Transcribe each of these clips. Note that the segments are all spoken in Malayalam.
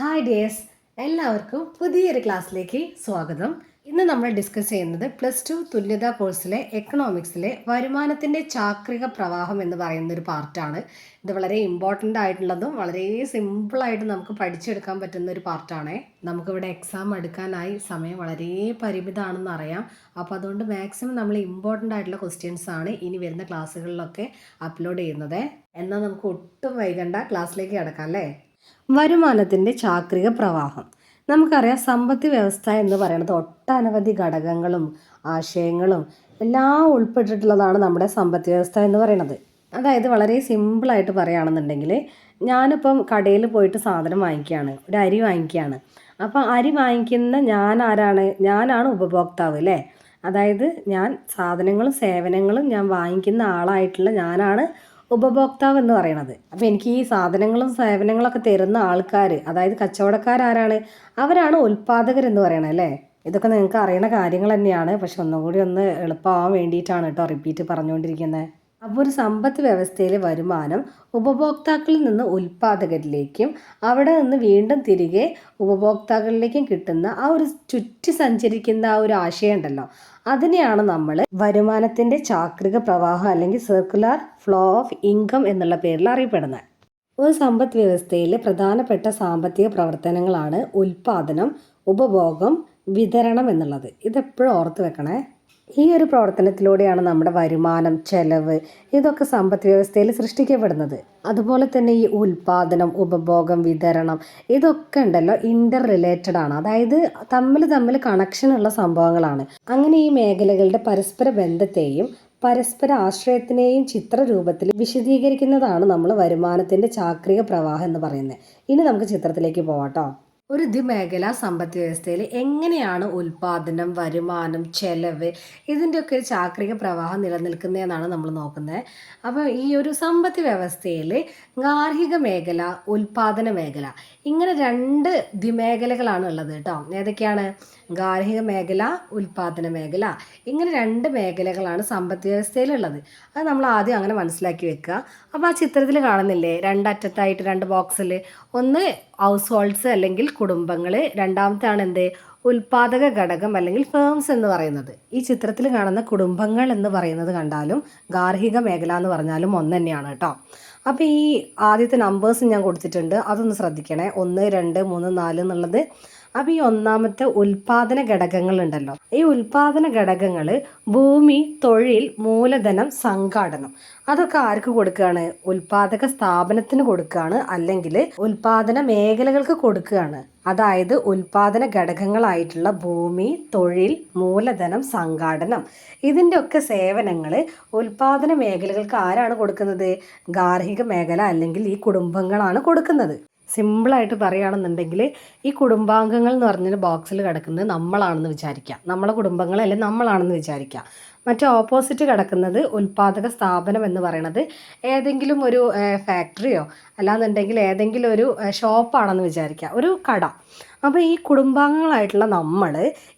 ഹായ് ഡിയേഴ്സ് എല്ലാവർക്കും പുതിയൊരു ക്ലാസ്സിലേക്ക് സ്വാഗതം. ഇന്ന് നമ്മൾ ഡിസ്കസ് ചെയ്യുന്നത് പ്ലസ് ടു തുല്യതാ കോഴ്സിലെ എക്കണോമിക്സിലെ വരുമാനത്തിന്റെ ചാക്രിക പ്രവാഹം എന്ന് പറയുന്ന ഒരു പാർട്ടാണ് ഇത് വളരെ ഇമ്പോർട്ടന്റ് ആയിട്ടുള്ളതും വളരെ സിമ്പിളായിട്ട് നമുക്ക് പഠിച്ചെടുക്കാൻ പറ്റുന്ന ഒരു പാർട്ടാണ് നമുക്കിവിടെ എക്സാം എടുക്കാനായി സമയം വളരെ പരിമിതമാണെന്ന് അറിയാം. അപ്പോൾ അതുകൊണ്ട് മാക്സിമം നമ്മൾ ഇമ്പോർട്ടന്റ് ആയിട്ടുള്ള ക്വസ്റ്റ്യൻസ് ആണ് ഇനി വരുന്ന ക്ലാസ്സുകളിലൊക്കെ അപ്ലോഡ് ചെയ്യുന്നത്. എന്നാൽ നമുക്ക് ഒട്ടും വൈകണ്ട ക്ലാസ്സിലേക്ക് കിടക്കാം അല്ലേ? വരുമാനത്തിന്റെ ചാക്രിക പ്രവാഹം. നമുക്കറിയാം സമ്പത്ത് വ്യവസ്ഥ എന്ന് പറയുന്നത് ഒട്ടനവധി ഘടകങ്ങളും ആശയങ്ങളും എല്ലാം ഉൾപ്പെട്ടിട്ടുള്ളതാണ് നമ്മുടെ സമ്പത്ത് വ്യവസ്ഥ എന്ന് പറയുന്നത്. അതായത് വളരെ സിമ്പിളായിട്ട് പറയുകയാണെന്നുണ്ടെങ്കിൽ ഞാനിപ്പം കടയിൽ പോയിട്ട് സാധനം വാങ്ങിക്കുകയാണ് ഒരു അരി വാങ്ങിക്കുകയാണ്. അപ്പം അരി വാങ്ങിക്കുന്ന ഞാൻ ആരാണ്? ഞാനാണ് ഉപഭോക്താവ് അല്ലേ? അതായത് ഞാൻ സാധനങ്ങളും സേവനങ്ങളും ഞാൻ വാങ്ങിക്കുന്ന ആളായിട്ടുള്ള ഞാനാണ് ഉപഭോക്താവ് എന്ന് പറയണത്. അപ്പോൾ എനിക്ക് ഈ സാധനങ്ങളും സേവനങ്ങളൊക്കെ തരുന്ന ആൾക്കാർ അതായത് കച്ചവടക്കാരാരാണ് അവരാണ് ഉൽപ്പാദകർ എന്ന് പറയണത് അല്ലേ? ഇതൊക്കെ നിങ്ങൾക്ക് അറിയണ കാര്യങ്ങൾ തന്നെയാണ്. പക്ഷെ ഒന്നുകൂടി ഒന്ന് എളുപ്പമാവാൻ വേണ്ടിയിട്ടാണ് കേട്ടോ റിപ്പീറ്റ് പറഞ്ഞുകൊണ്ടിരിക്കുന്നത്. അപ്പോൾ ഒരു സമ്പത്ത് വ്യവസ്ഥയിലെ വരുമാനം ഉപഭോക്താക്കളിൽ നിന്ന് ഉൽപ്പാദകരിലേക്കും അവിടെ നിന്ന് വീണ്ടും തിരികെ ഉപഭോക്താക്കളിലേക്കും കിട്ടുന്ന ആ ഒരു ചുറ്റി സഞ്ചരിക്കുന്ന ആ ഒരു ആശയം ഉണ്ടല്ലോ. അതിനെയാണ് നമ്മൾ വരുമാനത്തിന്റെ ചാക്രിക പ്രവാഹം അല്ലെങ്കിൽ സർക്കുലർ ഫ്ലോ ഓഫ് ഇൻകം എന്നുള്ള പേരിൽ അറിയപ്പെടുന്നത്. ഒരു സമ്പദ് വ്യവസ്ഥയിലെ പ്രധാനപ്പെട്ട സാമ്പത്തിക പ്രവർത്തനങ്ങളാണ് ഉൽപാദനം ഉപഭോഗം വിതരണം എന്നുള്ളത്. ഇതെപ്പോഴും ഓർത്ത് വെക്കണേ. ഈ ഒരു പ്രവർത്തനത്തിലൂടെയാണ് നമ്മുടെ വരുമാനം ചെലവ് ഇതൊക്കെ സമ്പദ് വ്യവസ്ഥയിൽ സൃഷ്ടിക്കപ്പെടുന്നത്. അതുപോലെ തന്നെ ഈ ഉൽപാദനം ഉപഭോഗം വിതരണം ഇതൊക്കെ ഉണ്ടല്ലോ ഇന്റർ റിലേറ്റഡ് ആണ്. അതായത് തമ്മിൽ തമ്മിൽ കണക്ഷൻ ഉള്ള സംഭവങ്ങളാണ്. അങ്ങനെ ഈ മേഖലകളുടെ പരസ്പര ബന്ധത്തെയും പരസ്പര ആശ്രയത്തിനെയും ചിത്രരൂപത്തിൽ വിശദീകരിക്കുന്നതാണ് നമ്മൾ വരുമാനത്തിന്റെ ചാക്രിക പ്രവാഹം എന്ന് പറയുന്നത്. ഇനി നമുക്ക് ചിത്രത്തിലേക്ക് പോവാട്ടോ ഒരു ദ്വിമേഖല സമ്പദ് വ്യവസ്ഥയിൽ എങ്ങനെയാണ് ഉൽപാദനം വരുമാനം ചെലവ് ഇതിന്റെയൊക്കെ ഒരു ചാക്രിക പ്രവാഹം നിലനിൽക്കുന്നതെന്നാണ് നമ്മൾ നോക്കുന്നത് അപ്പോൾ ഈ ഒരു സമ്പദ് വ്യവസ്ഥയിൽ ഗാർഹിക മേഖല ഉൽപാദന മേഖല ഇങ്ങനെ രണ്ട് ദ്വിമേഖലകളാണ് ഉള്ളത് കേട്ടോ. ഏതൊക്കെയാണ്? ഗാർഹിക മേഖല ഉൽപാദന മേഖല ഇങ്ങനെ രണ്ട് മേഖലകളാണ് സമ്പദ് വ്യവസ്ഥയിലുള്ളത്. അത് നമ്മൾ ആദ്യം അങ്ങനെ മനസ്സിലാക്കി വെക്കുക. അപ്പോൾ ആ ചിത്രത്തിൽ കാണുന്നില്ലേ? രണ്ടറ്റത്തായിട്ട് രണ്ട് ബോക്സിൽ. ഒന്ന് ഹൗസ് ഹോൾഡ്സ് അല്ലെങ്കിൽ കുടുംബങ്ങൾ രണ്ടാമത്താണ് എന്ത്? ഉൽപാദക ഘടകം അല്ലെങ്കിൽ ഫേംസ് എന്ന് പറയുന്നത്. ഈ ചിത്രത്തിൽ കാണുന്ന കുടുംബങ്ങൾ എന്ന് പറയുന്നത് കണ്ടാലും ഗാർഹിക മേഖല എന്ന് പറഞ്ഞാലും ഒന്ന് തന്നെയാണ് കേട്ടോ. അപ്പോൾ ഈ ആദ്യത്തെ നമ്പേഴ്സ് ഞാൻ കൊടുത്തിട്ടുണ്ട്. അതൊന്ന് ശ്രദ്ധിക്കണേ. ഒന്ന് രണ്ട് മൂന്ന് നാല് എന്നുള്ളത് അപ്പോൾ ഈ ഒന്നാമത്തെ ഉൽപാദന ഘടകങ്ങളുണ്ടല്ലോ. ഈ ഉൽപാദന ഘടകങ്ങൾ ഭൂമി തൊഴിൽ മൂലധനം സംഘാടനം. അതൊക്കെ ആർക്ക് കൊടുക്കുകയാണ് ഉൽപാദക സ്ഥാപനത്തിന് കൊടുക്കുകയാണ് അല്ലെങ്കിൽ ഉൽപാദന മേഖലകൾക്ക് കൊടുക്കുകയാണ് അതായത് ഉൽപാദന ഘടകങ്ങളായിട്ടുള്ള ഭൂമി തൊഴിൽ മൂലധനം സംഘാടനം. ഇതിന്റെ ഒക്കെ സേവനങ്ങൾ ഉൽപാദന മേഖലകൾക്ക് ആരാണ് കൊടുക്കുന്നത്? ഗാർഹിക മേഖല അല്ലെങ്കിൽ ഈ കുടുംബങ്ങളാണ് കൊടുക്കുന്നത്. സിമ്പിളായിട്ട് പറയുകയാണെന്നുണ്ടെങ്കിൽ ഈ കുടുംബാംഗങ്ങൾ എന്ന് പറഞ്ഞൊരു ബോക്സിൽ കിടക്കുന്നത് നമ്മളാണെന്ന് വിചാരിക്കാം നമ്മളെ കുടുംബങ്ങൾ അല്ലെങ്കിൽ നമ്മളാണെന്ന് വിചാരിക്കാം മറ്റേ ഓപ്പോസിറ്റ് കിടക്കുന്നത് ഉൽപാദക സ്ഥാപനം എന്ന് പറയുന്നത് ഏതെങ്കിലും ഒരു ഫാക്ടറിയോ അല്ലാന്നുണ്ടെങ്കിൽ ഏതെങ്കിലും ഒരു ഷോപ്പാണെന്ന് വിചാരിക്കുക. ഒരു കട. അപ്പോൾ ഈ കുടുംബാംഗങ്ങളായിട്ടുള്ള നമ്മൾ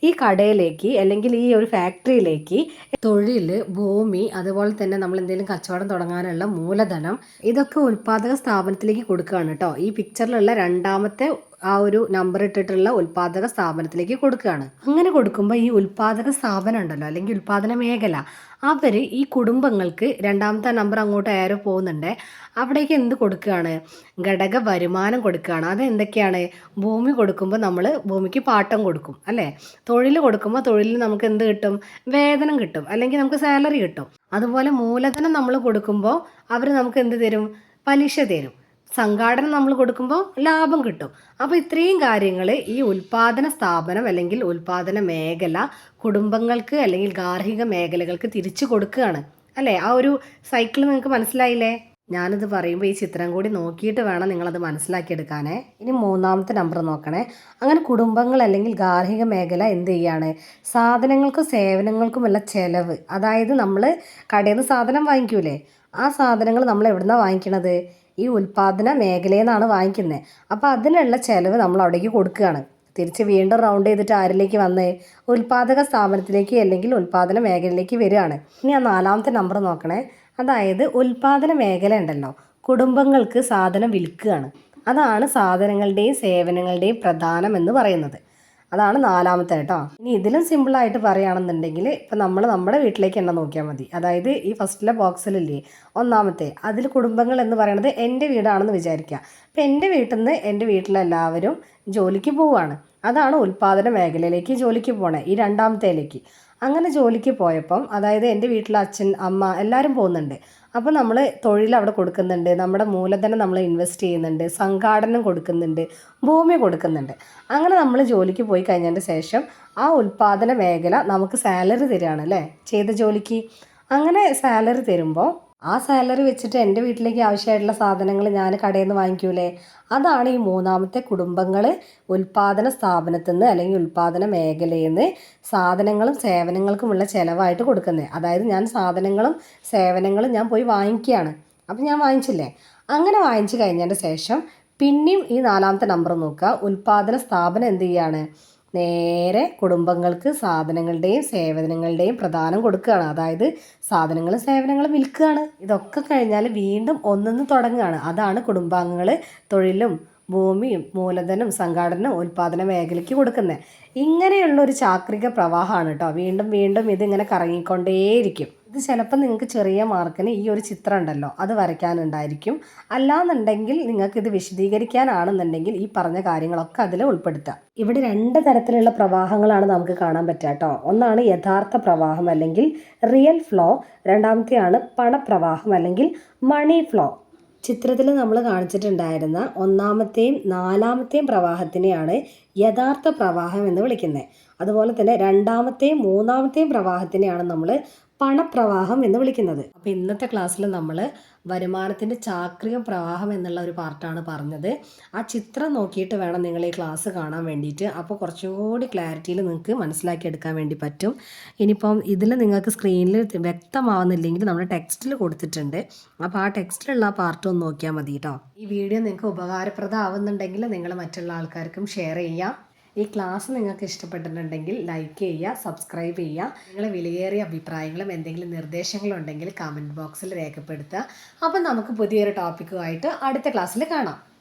ഈ കടയിലേക്ക് അല്ലെങ്കിൽ ഈ ഒരു ഫാക്ടറിയിലേക്ക് തൊഴിൽ ഭൂമി അതുപോലെ തന്നെ നമ്മൾ എന്തെങ്കിലും കച്ചവടം തുടങ്ങാനുള്ള മൂലധനം ഇതൊക്കെ ഉൽപ്പാദക സ്ഥാപനത്തിലേക്ക് കൊടുക്കുകയാണ് കേട്ടോ. ഈ പിക്ചറിലുള്ള രണ്ടാമത്തെ ആ ഒരു നമ്പർ ഇട്ടിട്ടുള്ള ഉൽപാദക സ്ഥാപനത്തിലേക്ക് കൊടുക്കുകയാണ്. അങ്ങനെ കൊടുക്കുമ്പോൾ ഈ ഉൽപാദക സ്ഥാപനം ഉണ്ടല്ലോ അല്ലെങ്കിൽ ഉൽപാദന മേഖല അവർ ഈ കുടുംബങ്ങൾക്ക് രണ്ടാമത്തെ നമ്പർ അങ്ങോട്ട് ഏറെ പോകുന്നുണ്ട്. അവിടേക്ക് എന്ത് കൊടുക്കുകയാണ് ഘടക വരുമാനം കൊടുക്കുകയാണ് അത് എന്തൊക്കെയാണ്? ഭൂമി കൊടുക്കുമ്പോൾ നമ്മൾ ഭൂമിക്ക് പാട്ടം കൊടുക്കും അല്ലേ? തൊഴിൽ കൊടുക്കുമ്പോൾ തൊഴിലിൽ നമുക്ക് എന്ത് കിട്ടും? വേതനം കിട്ടും അല്ലെങ്കിൽ നമുക്ക് സാലറി കിട്ടും. അതുപോലെ മൂലധനം നമ്മൾ കൊടുക്കുമ്പോൾ അവർ നമുക്ക് എന്ത് തരും? പലിശ തരും. സംഘാടനം നമ്മൾ കൊടുക്കുമ്പോൾ ലാഭം കിട്ടും. അപ്പോൾ ഇത്രയും കാര്യങ്ങൾ ഈ ഉൽപാദന സ്ഥാപനം അല്ലെങ്കിൽ ഉൽപാദന മേഖല കുടുംബങ്ങൾക്ക് അല്ലെങ്കിൽ ഗാർഹിക മേഖലകൾക്ക് തിരിച്ചു കൊടുക്കുകയാണ്. അല്ലേ? ആ ഒരു സൈക്കിൾ നിങ്ങൾക്ക് മനസ്സിലായില്ലേ? ഞാനിത് പറയുമ്പോൾ ഈ ചിത്രം കൂടി നോക്കിയിട്ട് വേണം നിങ്ങളത് മനസ്സിലാക്കിയെടുക്കാനേ. ഇനി മൂന്നാമത്തെ നമ്പർ നോക്കണേ. അങ്ങനെ കുടുംബങ്ങൾ അല്ലെങ്കിൽ ഗാർഹിക മേഖല എന്ത് ചെയ്യാണ്? സാധനങ്ങൾക്കും സേവനങ്ങൾക്കുമുള്ള ചെലവ്. അതായത് നമ്മൾ കടയിൽ നിന്ന് സാധനം വാങ്ങിക്കൂലേ? ആ സാധനങ്ങൾ നമ്മൾ എവിടുന്നാണ് വാങ്ങിക്കണത്? ഈ ഉൽപ്പാദന മേഖലയിൽ നിന്നാണ് വാങ്ങിക്കുന്നത് അപ്പോൾ അതിനുള്ള ചിലവ് നമ്മൾ അവിടേക്ക് കൊടുക്കുകയാണ്. തിരിച്ച് വീണ്ടും റൗണ്ട് ചെയ്തിട്ട് ആരിലേക്ക് വന്നേ ഉൽപാദക സ്ഥാപനത്തിലേക്ക് അല്ലെങ്കിൽ ഉൽപാദന മേഖലയിലേക്ക് വരികയാണ്. ഇനി ആ നാലാമത്തെ നമ്പർ നോക്കണേ. അതായത് ഉൽപാദന മേഖല ഉണ്ടല്ലോ. കുടുംബങ്ങൾക്ക് സാധനം വിൽക്കുകയാണ്. അതാണ് സാധനങ്ങളുടെയും സേവനങ്ങളുടെയും പ്രധാനം എന്ന് പറയുന്നത്. അതാണ് നാലാമത്തെ കേട്ടോ. ഇനി ഇതിലും സിമ്പിൾ ആയിട്ട് പറയുകയാണെന്നുണ്ടെങ്കിൽ ഇപ്പം നമ്മൾ നമ്മുടെ വീട്ടിലേക്ക് തന്നെ നോക്കിയാൽ മതി. അതായത് ഈ ഫസ്റ്റിലെ ബോക്സിലില്ലേ ഒന്നാമത്തെ അതിൽ കുടുംബങ്ങൾ എന്ന് പറയുന്നത് എന്റെ വീടാണെന്ന് വിചാരിക്കുക. അപ്പം എന്റെ വീട്ടിൽ നിന്ന് എന്റെ വീട്ടിലെല്ലാവരും ജോലിക്ക് പോവുകയാണ്. അതാണ് ഉൽപ്പാദന മേഖലയിലേക്ക് ജോലിക്ക് പോണേ ഈ രണ്ടാമത്തേലേക്ക്. അങ്ങനെ ജോലിക്ക് പോയപ്പം അതായത് എന്റെ വീട്ടിൽ അച്ഛൻ അമ്മ എല്ലാവരും പോകുന്നുണ്ട്. അപ്പോൾ നമ്മൾ തൊഴിൽ അവിടെ കൊടുക്കുന്നുണ്ട്. നമ്മുടെ മൂലധനം നമ്മൾ ഇൻവെസ്റ്റ് ചെയ്യുന്നുണ്ട്. സംഘാടനം കൊടുക്കുന്നുണ്ട്. ഭൂമി കൊടുക്കുന്നുണ്ട്. അങ്ങനെ നമ്മൾ ജോലിക്ക് പോയി കഴിഞ്ഞതിന്റെ ശേഷം ആ ഉൽപ്പാദന മേഖല നമുക്ക് സാലറി തരികയാണ് അല്ലേ? ചെയ്ത ജോലിക്ക്. അങ്ങനെ സാലറി തരുമ്പോൾ ആ സാലറി വെച്ചിട്ട് എന്റെ വീട്ടിലേക്ക് ആവശ്യമായിട്ടുള്ള സാധനങ്ങൾ ഞാൻ കടയിൽ നിന്ന് വാങ്ങിക്കൂലേ? അതാണ് ഈ മൂന്നാമത്തെ കുടുംബങ്ങൾ ഉൽപ്പാദന സ്ഥാപനത്തിൽ നിന്ന് അല്ലെങ്കിൽ ഉൽപ്പാദന മേഖലയിൽ നിന്ന് സാധനങ്ങളും സേവനങ്ങൾക്കുമുള്ള ചിലവായിട്ട് കൊടുക്കുന്നത്. അതായത് ഞാൻ സാധനങ്ങളും സേവനങ്ങളും ഞാൻ പോയി വാങ്ങിക്കുകയാണ്. അപ്പം ഞാൻ വാങ്ങിച്ചില്ലേ? അങ്ങനെ വാങ്ങിച്ചു കഴിഞ്ഞതിന്റെ ശേഷം പിന്നെയും ഈ നാലാമത്തെ നമ്പർ നോക്കുക. ഉൽപ്പാദന സ്ഥാപനം എന്ത് ചെയ്യാണ്? നേരെ കുടുംബങ്ങൾക്ക് സാധനങ്ങളുടെയും സേവനങ്ങളുടെയും പ്രധാനം കൊടുക്കുകയാണ്. അതായത് സാധനങ്ങളും സേവനങ്ങളും വിൽക്കുകയാണ്. ഇതൊക്കെ കഴിഞ്ഞാൽ വീണ്ടും ഒന്നിന്ന് തുടങ്ങുകയാണ്. അതാണ് കുടുംബാംഗങ്ങൾ തൊഴിലും ഭൂമിയും മൂലധനം സംഘാടനം ഉൽപാദന മേഖലയ്ക്ക് കൊടുക്കുന്നത്. ഇങ്ങനെയുള്ള ഒരു ചാക്രിക പ്രവാഹമാണ് കേട്ടോ. വീണ്ടും വീണ്ടും ഇതിങ്ങനെ കറങ്ങിക്കൊണ്ടേയിരിക്കും. ഇത് ചിലപ്പോൾ നിങ്ങൾക്ക് ചെറിയ മാർക്കിന് ഈ ഒരു ചിത്രം ഉണ്ടല്ലോ അത് വരയ്ക്കാനുണ്ടായിരിക്കും. അല്ലാന്നുണ്ടെങ്കിൽ ഇത് വിശദീകരിക്കാനാണെന്നുണ്ടെങ്കിൽ ഈ പറഞ്ഞ കാര്യങ്ങളൊക്കെ അതിൽ ഉൾപ്പെടുത്താം ഇവിടെ രണ്ട് തരത്തിലുള്ള പ്രവാഹങ്ങളാണ് നമുക്ക് കാണാൻ പറ്റുക കേട്ടോ. ഒന്നാണ് യഥാർത്ഥ പ്രവാഹം അല്ലെങ്കിൽ റിയൽ ഫ്ലോ രണ്ടാമത്തെയാണ് പണപ്രവാഹം അല്ലെങ്കിൽ മണി ഫ്ലോ ചിത്രത്തിൽ നമ്മൾ കാണിച്ചിട്ടുണ്ടായിരുന്ന ഒന്നാമത്തെയും നാലാമത്തെയും പ്രവാഹത്തിനെയാണ് യഥാർത്ഥ പ്രവാഹം എന്ന് വിളിക്കുന്നത്. അതുപോലെ തന്നെ രണ്ടാമത്തെയും മൂന്നാമത്തെയും പ്രവാഹത്തിനെയാണ് നമ്മൾ പണപ്രവാഹം എന്ന് വിളിക്കുന്നത്. അപ്പോൾ ഇന്നത്തെ ക്ലാസ്സിൽ നമ്മൾ വരുമാനത്തിന്റെ ചാക്രിക പ്രവാഹം എന്നുള്ള ഒരു പാർട്ടാണ് പറഞ്ഞത്. ആ ചിത്രം നോക്കിയിട്ട് വേണം നിങ്ങൾ ഈ ക്ലാസ് കാണാൻ വേണ്ടിയിട്ട്. അപ്പോൾ കുറച്ചുകൂടി ക്ലാരിറ്റിയിൽ നിങ്ങൾക്ക് മനസ്സിലാക്കി എടുക്കാൻ വേണ്ടി പറ്റും. ഇനിയിപ്പം ഇതിൽ നിങ്ങൾക്ക് സ്ക്രീനിൽ വ്യക്തമാവുന്നില്ലെങ്കിൽ നമ്മൾ ടെക്സ്റ്റിൽ കൊടുത്തിട്ടുണ്ട്. അപ്പോൾ ആ ടെക്സ്റ്റിലുള്ള ആ പാർട്ട് ഒന്ന് നോക്കിയാൽ മതി കേട്ടോ ഈ വീഡിയോ നിങ്ങൾക്ക് ഉപകാരപ്രദമാവുന്നുണ്ടെങ്കിൽ നിങ്ങൾ മറ്റുള്ള ആൾക്കാർക്കും ഷെയർ ചെയ്യാം. ഈ ക്ലാസ് നിങ്ങൾക്ക് ഇഷ്ടപ്പെട്ടിട്ടുണ്ടെങ്കിൽ ലൈക്ക് ചെയ്യുക സബ്സ്ക്രൈബ് ചെയ്യുക. നിങ്ങളെ വിലയേറിയ അഭിപ്രായങ്ങളും എന്തെങ്കിലും നിർദ്ദേശങ്ങളും ഉണ്ടെങ്കിൽ കമന്റ് ബോക്സിൽ രേഖപ്പെടുത്തുക. അപ്പം നമുക്ക് പുതിയൊരു ടോപ്പിക്കുമായിട്ട് അടുത്ത ക്ലാസ്സിൽ കാണാം.